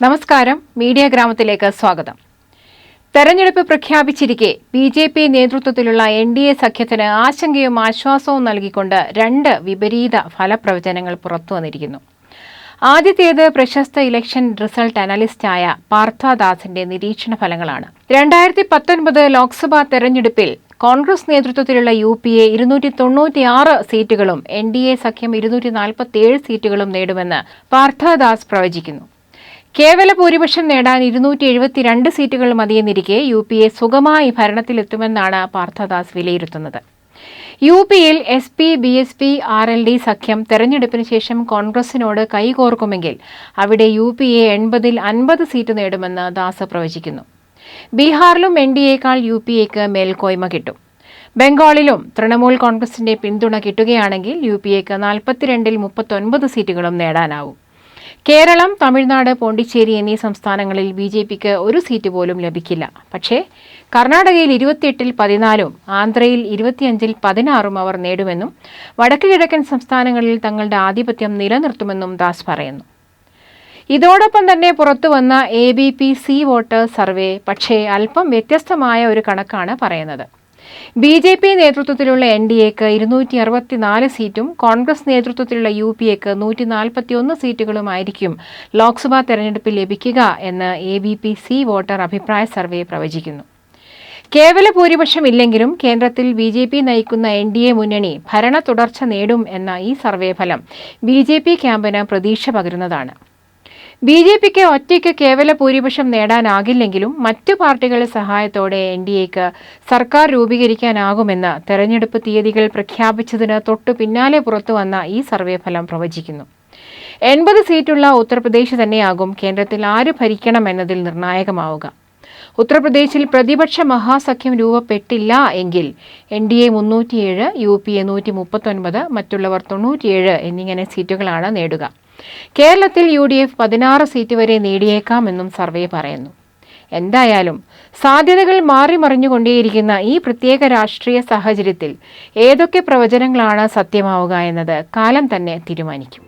നമസ്കാരം. മീഡിയ ഗ്രാമത്തിലേക്ക് സ്വാഗതം. തെരഞ്ഞെടുപ്പ് പ്രഖ്യാപിച്ചിരിക്കെ ബി ജെ പി നേതൃത്വത്തിലുള്ള എൻ ഡി എ സഖ്യത്തിന് ആശങ്കയും ആശ്വാസവും നൽകിക്കൊണ്ട് രണ്ട് വിപരീത ഫലപ്രവചനങ്ങൾ പുറത്തുവന്നിരിക്കുന്നു ആദ്യത്തേത് പ്രശസ്ത ഇലക്ഷൻ റിസൾട്ട് അനലിസ്റ്റായ പാർത്ഥദാസിന്റെ നിരീക്ഷണ ഫലങ്ങളാണ്. രണ്ടായിരത്തി പത്തൊൻപത് ലോക്സഭാ തെരഞ്ഞെടുപ്പിൽ കോൺഗ്രസ് നേതൃത്വത്തിലുള്ള യു പി എ ഇരുന്നൂറ്റി തൊണ്ണൂറ്റിയാറ് സീറ്റുകളും എൻ ഡി എ സഖ്യം ഇരുന്നൂറ്റി നാൽപ്പത്തിയേഴ് സീറ്റുകളും നേടുമെന്ന് പാർത്ഥദാസ് പ്രവചിക്കുന്നു. കേവല ഭൂരിപക്ഷം നേടാൻ ഇരുന്നൂറ്റി എഴുപത്തിരണ്ട് സീറ്റുകൾ മതിയെന്നിരിക്കെ യു പി എ സുഗമായി ഭരണത്തിലെത്തുമെന്നാണ് പാർത്ഥദാസ് വിലയിരുത്തുന്നത്. യു പിയിൽ S P B S P R L D സഖ്യം തെരഞ്ഞെടുപ്പിന് ശേഷം കോൺഗ്രസിനോട് കൈകോർക്കുമെങ്കിൽ അവിടെ യു പി എ എൺപതിൽ അൻപത് സീറ്റ് നേടുമെന്ന് ദാസ് പ്രവചിക്കുന്നു. ബീഹാറിലും എൻ ഡി എക്കാൾ യു പി എക്ക് മേൽക്കോയ്മ കിട്ടും. ബംഗാളിലും തൃണമൂൽ കോൺഗ്രസിന്റെ പിന്തുണ കിട്ടുകയാണെങ്കിൽ യു പി എക്ക് നാൽപ്പത്തിരണ്ടിൽ മുപ്പത്തൊൻപത് സീറ്റുകളും നേടാനാവും. കേരളം തമിഴ്നാട് പോണ്ടിച്ചേരി എന്നീ സംസ്ഥാനങ്ങളിൽ ബി ജെ പിക്ക് ഒരു സീറ്റ് പോലും ലഭിക്കില്ല. പക്ഷേ കർണാടകയിൽ ഇരുപത്തിയെട്ടിൽ പതിനാലും ആന്ധ്രയിൽ ഇരുപത്തിയഞ്ചിൽ പതിനാറും അവർ നേടുമെന്നും വടക്കു കിഴക്കൻ സംസ്ഥാനങ്ങളിൽ തങ്ങളുടെ ആധിപത്യം നിലനിർത്തുമെന്നും ദാസ് പറയുന്നു. ഇതോടൊപ്പം തന്നെ പുറത്തുവന്ന A B P C voters survey പക്ഷേ അല്പം വ്യത്യസ്തമായ ഒരു കണക്കാണ് പറയുന്നത്. ബി ജെ പി നേതൃത്വത്തിലുള്ള എൻ ഡി എക്ക് ഇരുന്നൂറ്റി അറുപത്തിനാല് സീറ്റും കോൺഗ്രസ് നേതൃത്വത്തിലുള്ള യു പി എക്ക് നൂറ്റി നാൽപ്പത്തിയൊന്ന് സീറ്റുകളുമായിരിക്കും ലോക്സഭാ തെരഞ്ഞെടുപ്പിൽ ലഭിക്കുക എന്ന് A B P C voter അഭിപ്രായ സർവേ പ്രവചിക്കുന്നു. കേവല ഭൂരിപക്ഷം ഇല്ലെങ്കിലും കേന്ദ്രത്തിൽ ബി ജെ പി നയിക്കുന്ന എൻ ഡി എ മുന്നണി ഭരണ തുടർച്ച നേടും എന്ന ഈ സർവേ ഫലം ബി ജെ പി ക്യാമ്പിന് പ്രതീക്ഷ പകരുന്നതാണ്. ബി ജെ പിക്ക് ഒറ്റയ്ക്ക് കേവല ഭൂരിപക്ഷം നേടാനാകില്ലെങ്കിലും മറ്റു പാർട്ടികളുടെ സഹായത്തോടെ എൻ ഡി എക്ക് സർക്കാർ രൂപീകരിക്കാനാകുമെന്ന് തെരഞ്ഞെടുപ്പ് തീയതികൾ പ്രഖ്യാപിച്ചതിന് തൊട്ടു പിന്നാലെ പുറത്തുവന്ന ഈ സർവേ ഫലം പ്രവചിക്കുന്നു. എൺപത് സീറ്റുള്ള ഉത്തർപ്രദേശ് തന്നെയാകും കേന്ദ്രത്തിൽ ആര് ഭരിക്കണമെന്നതിൽ നിർണായകമാവുക. ഉത്തർപ്രദേശിൽ പ്രതിപക്ഷ മഹാസഖ്യം രൂപപ്പെട്ടില്ല എങ്കിൽ എൻ ഡി എ മുന്നൂറ്റിയേഴ് യു പി എ നൂറ്റി മുപ്പത്തൊൻപത് മറ്റുള്ളവർ തൊണ്ണൂറ്റിയേഴ് എന്നിങ്ങനെ സീറ്റുകളാണ് നേടുക. കേരളത്തിൽ യു ഡി എഫ് പതിനാറ് സീറ്റ് വരെ നേടിയേക്കാമെന്നും സർവേ പറയുന്നു. എന്തായാലും സാധ്യതകൾ മാറിമറിഞ്ഞുകൊണ്ടേയിരിക്കുന്ന ഈ പ്രത്യേക രാഷ്ട്രീയ സാഹചര്യത്തിൽ ഏതൊക്കെ പ്രവചനങ്ങളാണ് സത്യമാവുക എന്നത് കാലം തന്നെ തീരുമാനിക്കും.